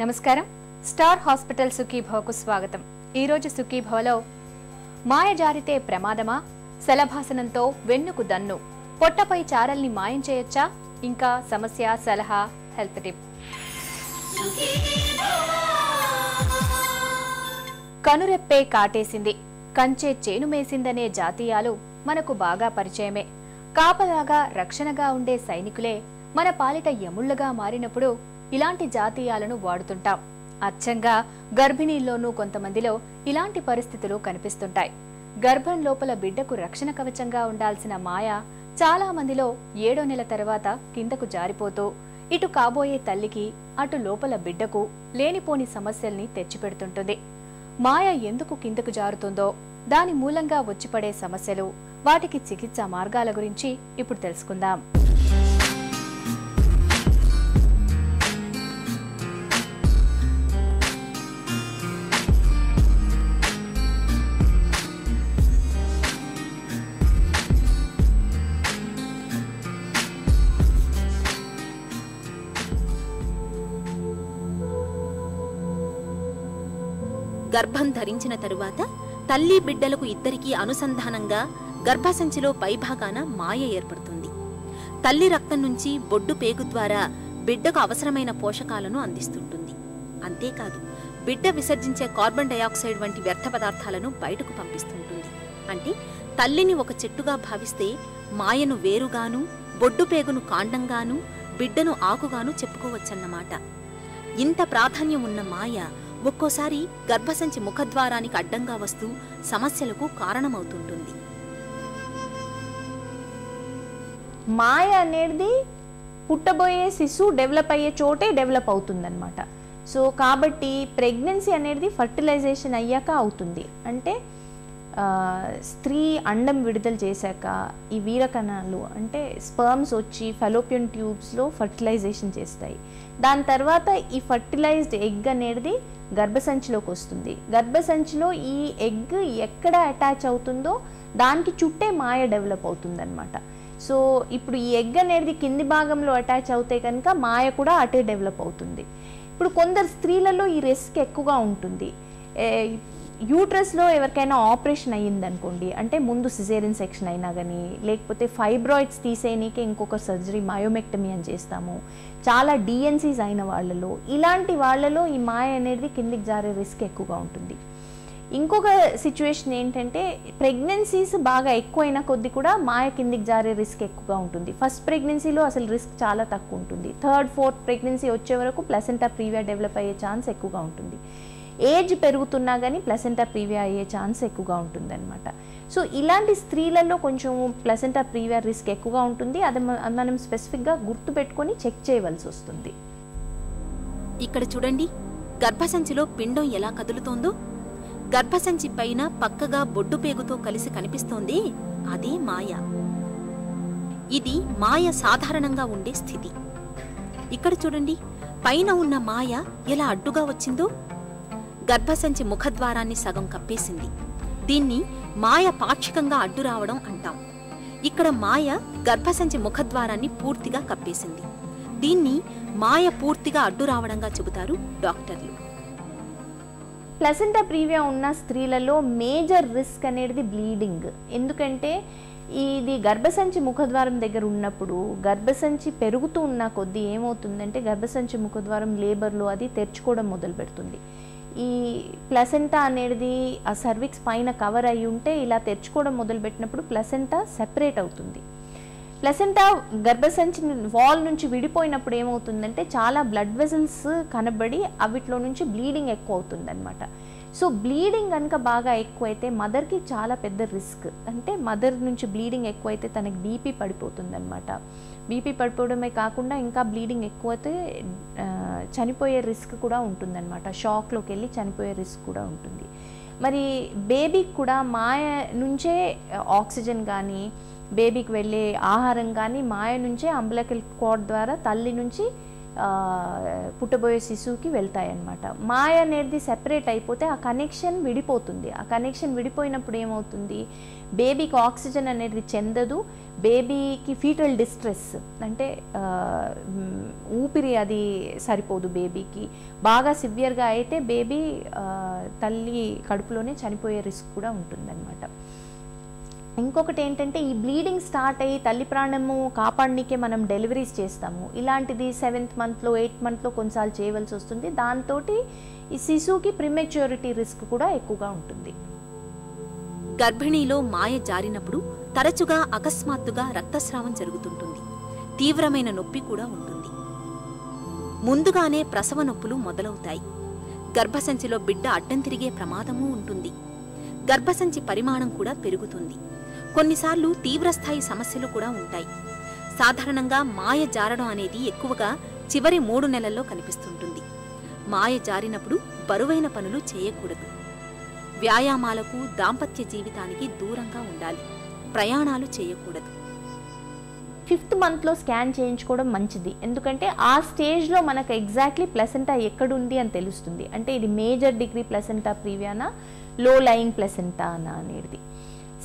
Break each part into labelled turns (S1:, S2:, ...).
S1: నమస్కారం. Star hospital సుఖీభవకు స్వాగతం. ఈరోజు సుఖీభవలో మాయ జారితే ప్రమాదమా? శలభాసనంతో వెన్నుకు దన్ను. పొట్టపై చారల్ని మాయం చేయొచ్చా? ఇంకా సమస్య సలహా హెల్త్ టిప్. కనురెప్పే కాటేసింది. కంచే చేను మేసిందనే జాతీయాలు మనకు బాగా పరిచయమే. కాపలాగా రక్షణగా ఉండే సైనికులే మన పాలిట యముళ్ళుగా మారినప్పుడు ఇలాంటి జాతీయాలను వాడుతుంటాం. అచ్చంగా గర్భిణీల్లోనూ కొంతమందిలో ఇలాంటి పరిస్థితులు కనిపిస్తుంటాయి. గర్భం లోపల బిడ్డకు రక్షణ కవచంగా ఉండాల్సిన మాయ చాలా మందిలో ఏడో నెల తర్వాత కిందకు జారిపోతూ ఇటు కాబోయే తల్లికి అటు లోపల బిడ్డకు లేనిపోని సమస్యల్ని తెచ్చిపెడుతుంటుంది. మాయ ఎందుకు కిందకు జారుతుందో దాని మూలంగా వచ్చిపడే సమస్యలు వాటికి చికిత్స మార్గాల గురించి ఇప్పుడు తెలుసుకుందాం.
S2: గర్భం ధరించిన తరువాత తల్లి బిడ్డలకు ఇద్దరికీ అనుసంధానంగా గర్భసంచిలో పైభాగాన మాయ ఏర్పడుతుంది. తల్లి రక్తం నుంచి బొడ్డు పేగు ద్వారా బిడ్డకు అవసరమైన పోషకాలను అందిస్తుంటుంది. అంతేకాదు బిడ్డ విసర్జించే కార్బన్ డయాక్సైడ్ వంటి వ్యర్థ పదార్థాలను బయటకు పంపిస్తుంటుంది. అంటే తల్లిని ఒక చెట్టుగా భావిస్తే మాయను వేరుగాను బొడ్డు పేగును కాండంగాను బిడ్డను ఆకుగాను చెప్పుకోవచ్చన్నమాట. ఇంత ప్రాధాన్యం ఉన్న మాయ ఒక్కోసారి గర్భసంచి ముఖద్వారానికి అడ్డంగా వస్తూ సమస్యలకు కారణమవుతుంటుంది.
S3: మాయ అనేది పుట్టబోయే శిశువు డెవలప్ అయ్యే చోటే డెవలప్ అవుతుందన్నమాట. సో కాబట్టి ప్రెగ్నెన్సీ అనేది ఫర్టిలైజేషన్ అయ్యాక అవుతుంది. అంటే స్త్రీ అండం విడుదల చేశాక ఈ వీరకణాలు అంటే స్పర్మ్స్ వచ్చి ఫెలోపియన్ ట్యూబ్స్లో ఫర్టిలైజేషన్ చేస్తాయి. దాని తర్వాత ఈ ఫర్టిలైజ్డ్ ఎగ్ అనేది గర్భసంచిలోకి వస్తుంది. గర్భసంచిలో ఈ ఎగ్ ఎక్కడ అటాచ్ అవుతుందో దానికి చుట్టే మాయ డెవలప్ అవుతుందన్నమాట. సో ఇప్పుడు ఈ ఎగ్ అనేది కింది భాగంలో అటాచ్ అవుతే కనుక మాయ కూడా అటే డెవలప్ అవుతుంది. ఇప్పుడు కొందరు స్త్రీలలో ఈ రిస్క్ ఎక్కువగా ఉంటుంది. యూట్రస్లో ఎవరికైనా ఆపరేషన్ అయ్యిందనుకోండి అంటే ముందు సిజేరియన్ సెక్షన్ అయినా కానీ లేకపోతే ఫైబ్రాయిడ్స్ తీసేయనీకే ఇంకొక సర్జరీ మయోమెక్టమీ అని చేస్తాము. చాలా డిఎన్సీస్ అయిన వాళ్ళలో ఇలాంటి వాళ్ళలో ఈ మాయ అనేది కిందికి జారే రిస్క్ ఎక్కువగా ఉంటుంది. ఇంకొక సిచ్యువేషన్ ఏంటంటే ప్రెగ్నెన్సీస్ బాగా ఎక్కువైన కొద్ది కూడా మాయ కిందికి జారే రిస్క్ ఎక్కువగా ఉంటుంది. ఫస్ట్ ప్రెగ్నెన్సీలో అసలు రిస్క్ చాలా తక్కువ ఉంటుంది. థర్డ్ ఫోర్త్ ప్రెగ్నెన్సీ వచ్చే వరకు ప్లసెంటా ప్రీవియర్ డెవలప్ అయ్యే ఛాన్స్ ఎక్కువగా ఉంటుంది. ఏజ్ పెరుగుతున్నా కానీ ప్లసెంటా ప్రీవియా అయ్యే ఛాన్స్ ఎక్కువగా ఉంటుంది అనమాట సో ఇలాంటి స్త్రీలలో కొంచెం ప్లసెంటా ప్రీవియా రిస్క్ ఎక్కువగా ఉంటుంది. అది అది మనం స్పెసిఫిక్గా గుర్తుపెట్టుకొని చెక్ చేయవలసి వస్తుంది.
S2: ఇక్కడ చూడండి. గర్భసంచిలో పిండం ఎలా కదులుతోందో. గర్భసంచి పైన పక్కగా బొడ్డు పేగుతో కలిసి కనిపిస్తోంది. అదే మాయ. ఇది మాయ సాధారణంగా ఉండే స్థితి. ఇక్కడ చూడండి. పైన ఉన్న మాయ ఎలా అడ్డుగా వచ్చిందో. గర్భసంచి ముఖద్వారాన్ని సగం కప్పేసింది. దీన్ని మాయ పాక్షికంగా అడ్డు రావడం అంటాం. ఇక్కడ మాయ గర్భసంచి ముఖద్వారాన్ని పూర్తిగా కప్పేసింది. దీన్ని మాయ పూర్తిగా అడ్డు రావడంగా చెబుతారు డాక్టర్లు.
S3: ప్లసెంటా ప్రీవియా ఉన్న స్త్రీలలో మేజర్ రిస్క్ అనేది బ్లీడింగ్. ఎందుకంటే ఇది గర్భసంచి ముఖద్వారం దగ్గర ఉన్నప్పుడు గర్భసంచి పెరుగుతూ ఉన్న కొద్దీ ఏమవుతుందంటే గర్భసంచి ముఖద్వారం లేబర్లో అది తెరుచుకోవడం మొదలు పెడుతుంది ఈ ప్లసెంటా అనేది ఆ సర్విక్స్ పైన కవర్ అయి ఉంటే ఇలా తెరుచుకోవడం మొదలుపెట్టినప్పుడు ప్లసెంటా సెపరేట్ అవుతుంది. ప్లసెంటా గర్భసంచి వాల్ నుంచి విడిపోయినప్పుడు ఏమవుతుందంటే చాలా బ్లడ్ వెజల్స్ కనబడి అవిట్లో నుంచి బ్లీడింగ్ ఎక్కువ అవుతుంది అనమాట సో బ్లీడింగ్ కనుక బాగా ఎక్కువైతే మదర్కి చాలా పెద్ద రిస్క్. అంటే మదర్ నుంచి బ్లీడింగ్ ఎక్కువైతే తనకి బీపీ పడిపోతుందన్నమాట. బీపీ పడిపోవడమే కాకుండా ఇంకా బ్లీడింగ్ ఎక్కువైతే చనిపోయే రిస్క్ కూడా ఉంటుందన్నమాట. షాక్లోకి వెళ్ళి చనిపోయే రిస్క్ కూడా ఉంటుంది. మరి బేబీకి కూడా మాయ నుంచే ఆక్సిజన్ కానీ బేబీకి వెళ్ళే ఆహారం కానీ మాయ నుంచే అంబులకల్ కోడ్ ద్వారా తల్లి నుంచి పుట్టబోయే శిశువుకి వెళ్తాయి అన్నమాట మాయ అనేది సెపరేట్ అయిపోతే ఆ కనెక్షన్ విడిపోతుంది. ఆ కనెక్షన్ విడిపోయినప్పుడు ఏమవుతుంది? బేబీకి ఆక్సిజన్ అనేది చెందదు. బేబీకి ఫీటల్ డిస్ట్రెస్ అంటే ఊపిరి అది సరిపోదు బేబీకి బాగా సివియర్గా అయితే బేబీ తల్లి కడుపులోనే చనిపోయే రిస్క్ కూడా ఉంటుందన్నమాట. ఇంకొకటి ఏంటంటే ఈ బ్లీడింగ్ స్టార్ట్ అయ్యి తల్లి ప్రాణము కాపాడనికే మనం డెలివరీస్ చేస్తాము. ఇలాంటిది సెవెంత్ మంత్లో ఎయిత్ మంత్లో కొన్నిసార్లు చేయవలసి వస్తుంది. దాంతో ఈ శిశువుకి ప్రిమెచ్యూరిటీ రిస్క్ కూడా ఎక్కువగా ఉంటుంది.
S2: గర్భిణీలో మాయ జారినప్పుడు తరచుగా అకస్మాత్తుగా రక్తస్రావం జరుగుతుంటుంది. తీవ్రమైన నొప్పి కూడా ఉంటుంది. ముందుగానే ప్రసవ నొప్పులు మొదలవుతాయి. గర్భసంచిలో బిడ్డ అడ్డం తిరిగే ప్రమాదమూ ఉంటుంది. గర్భసంచి పరిమాణం కూడా పెరుగుతుంది. కొన్నిసార్లు తీవ్రస్థాయి సమస్యలు కూడా ఉంటాయి. సాధారణంగా మాయ జారడం అనేది ఎక్కువగా చివరి మూడు నెలల్లో కనిపిస్తుంటుంది. మాయ జారినప్పుడు బరువైన పనులు చేయకూడదు. వ్యాయామాలకు దాంపత్య జీవితానికి దూరంగా ఉండాలి. ప్రయాణాలు చేయకూడదు.
S3: ఫిఫ్త్ మంత్లో స్కాన్ చేయించుకోవడం మంచిది. ఎందుకంటే ఆ స్టేజ్లో మనకు ఎగ్జాక్ట్లీ ప్లసెంటా ఎక్కడుంది అని తెలుస్తుంది. అంటే ఇది మేజర్ డిగ్రీ ప్లసెంటా ప్రీవియానా లో లయింగ్ ప్లసెంటానా అనేది.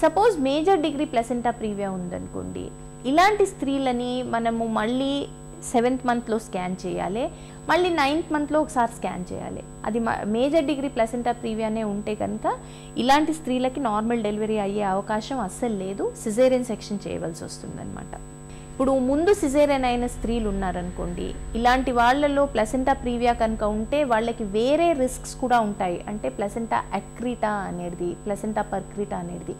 S3: Suppose major degree placenta previa ఉందనుకోండి ఇలాంటి స్త్రీలని మనము మళ్ళీ సెవెంత్ మంత్లో స్కాన్ చేయాలి మళ్ళీ నైన్త్ మంత్లో ఒకసారి స్కాన్ చేయాలి. అది మేజర్ డిగ్రీ ప్లసెంటా ప్రీవియానే ఉంటే కనుక ఇలాంటి స్త్రీలకి నార్మల్ డెలివరీ అయ్యే అవకాశం అస్సలు లేదు సిజేరియన్ సెక్షన్ చేయవలసి వస్తుందన్నమాట. ఇప్పుడు ముందు సిజేరియన్ అయిన స్త్రీలు ఉన్నారనుకోండి ఇలాంటి వాళ్ళలో ప్లసెంటా ప్రీవియా కనుక ఉంటే వాళ్ళకి వేరే రిస్క్స్ కూడా ఉంటాయి. అంటే ప్లసెంటా అక్రీటా అనేది ప్లసెంటా పర్క్రీటా అనేది.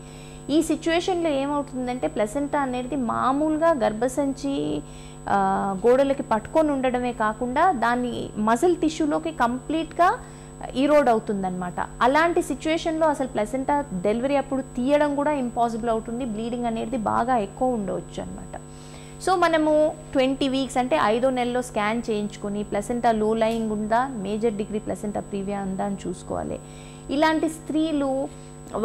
S3: ఈ సిచ్యువేషన్లో ఏమవుతుందంటే ప్లసెంటా అనేది మామూలుగా గర్భసంచి గోడలకి పట్టుకొని ఉండడమే కాకుండా దాన్ని మజిల్ టిష్యూలోకి కంప్లీట్గా ఈరోడ్ అవుతుందన్నమాట. అలాంటి సిచ్యువేషన్లో అసలు ప్లసెంటా డెలివరీ అప్పుడు తీయడం కూడా ఇంపాసిబుల్ అవుతుంది. బ్లీడింగ్ అనేది బాగా ఎక్కువ ఉండవచ్చు అనమాట సో మనము ట్వంటీ వీక్స్ అంటే ఐదో నెలలో స్కాన్ చేయించుకొని ప్లసెంటా లో లయింగ్ ఉందా మేజర్ డిగ్రీ ప్లసెంటా ప్రీవియా ఉందా అని చూసుకోవాలి. ఇలాంటి స్త్రీలు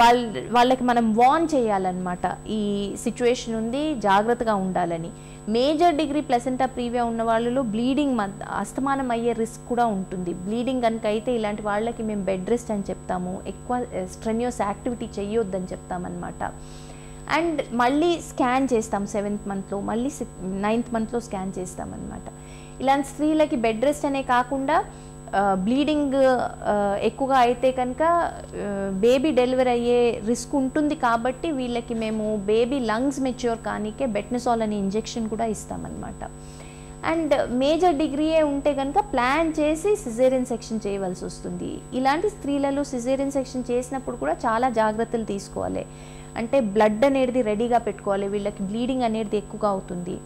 S3: వాళ్ళ వాళ్ళకి మనం వార్న్ చేయాలన్నమాట. ఈ సిచ్యువేషన్ ఉంది జాగ్రత్తగా ఉండాలని. మేజర్ డిగ్రీ ప్లసెంటా ప్రీవియా ఉన్న వాళ్ళలో బ్లీడింగ్ అస్తమానం అయ్యే రిస్క్ కూడా ఉంటుంది. బ్లీడింగ్ కనుక అయితే ఇలాంటి వాళ్ళకి మేము బెడ్ రెస్ట్ అని చెప్తాము. ఎక్కువ స్ట్రెన్యూస్ యాక్టివిటీ చేయొద్దని చెప్తామన్నమాట. అండ్ మళ్ళీ స్కాన్ చేస్తాం సెవెంత్ మంత్లో మళ్ళీ నైన్త్ మంత్లో స్కాన్ చేస్తాం అనమాట ఇలాంటి స్త్రీలకి బెడ్ రెస్ట్ అనే కాకుండా బ్లీడింగ్ ఎక్కువగా అయితే కనుక బేబీ డెలివరీ అయ్యే రిస్క్ ఉంటుంది కాబట్టి వీళ్ళకి మేము బేబీ లంగ్స్ మెచ్యూర్ కానీకే బెట్నసాల్ అనే ఇంజెక్షన్ కూడా ఇస్తామన్నమాట. అండ్ మేజర్ డిగ్రీయే ఉంటే కనుక ప్లాన్ చేసి సిజేరియన్ సెక్షన్ చేయవలసి వస్తుంది. ఇలాంటి స్త్రీలలో సిజేరియన్ సెక్షన్ చేసినప్పుడు కూడా చాలా జాగ్రత్తలు తీసుకోవాలి. అంటే బ్లడ్ అనేది రెడీగా పెట్టుకోవాలి. వీళ్ళకి బ్లీడింగ్ అనేది ఎక్కువగా అవుతుంది.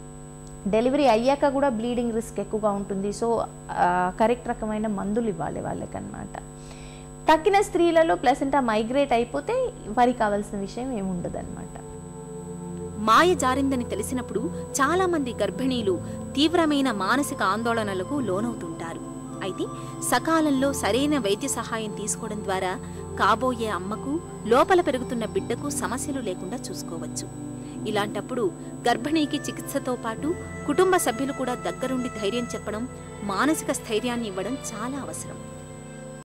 S3: డెలివరీ అయ్యాక కూడా బ్లీడింగ్ రిస్క్ ఎక్కువగా ఉంటుంది. సో కరెక్ట్ రకమైన మందులు ఇవ్వాలి వాళ్ళకి అనమాట తక్కిన స్త్రీలలో ప్లసెంటా మైగ్రేట్ అయిపోతే వారికి కావాల్సిన విషయం ఏముండదు అనమాట
S2: మాయ జారిందని తెలిసినప్పుడు చాలా మంది గర్భిణీలు తీవ్రమైన మానసిక ఆందోళనలకు లోనవుతుంటారు. అయితే సకాలంలో సరైన వైద్య సహాయం తీసుకోవడం ద్వారా కాబోయే అమ్మకు లోపల పెరుగుతున్న బిడ్డకు సమస్యలు లేకుండా చూసుకోవచ్చు. ఇలాంటప్పుడు గర్భిణీకి చికిత్సతో పాటు కుటుంబ సభ్యులు కూడా దగ్గరుండి ధైర్యం చెప్పడం మానసిక స్థైర్యాన్ని ఇవ్వడం చాలా అవసరం.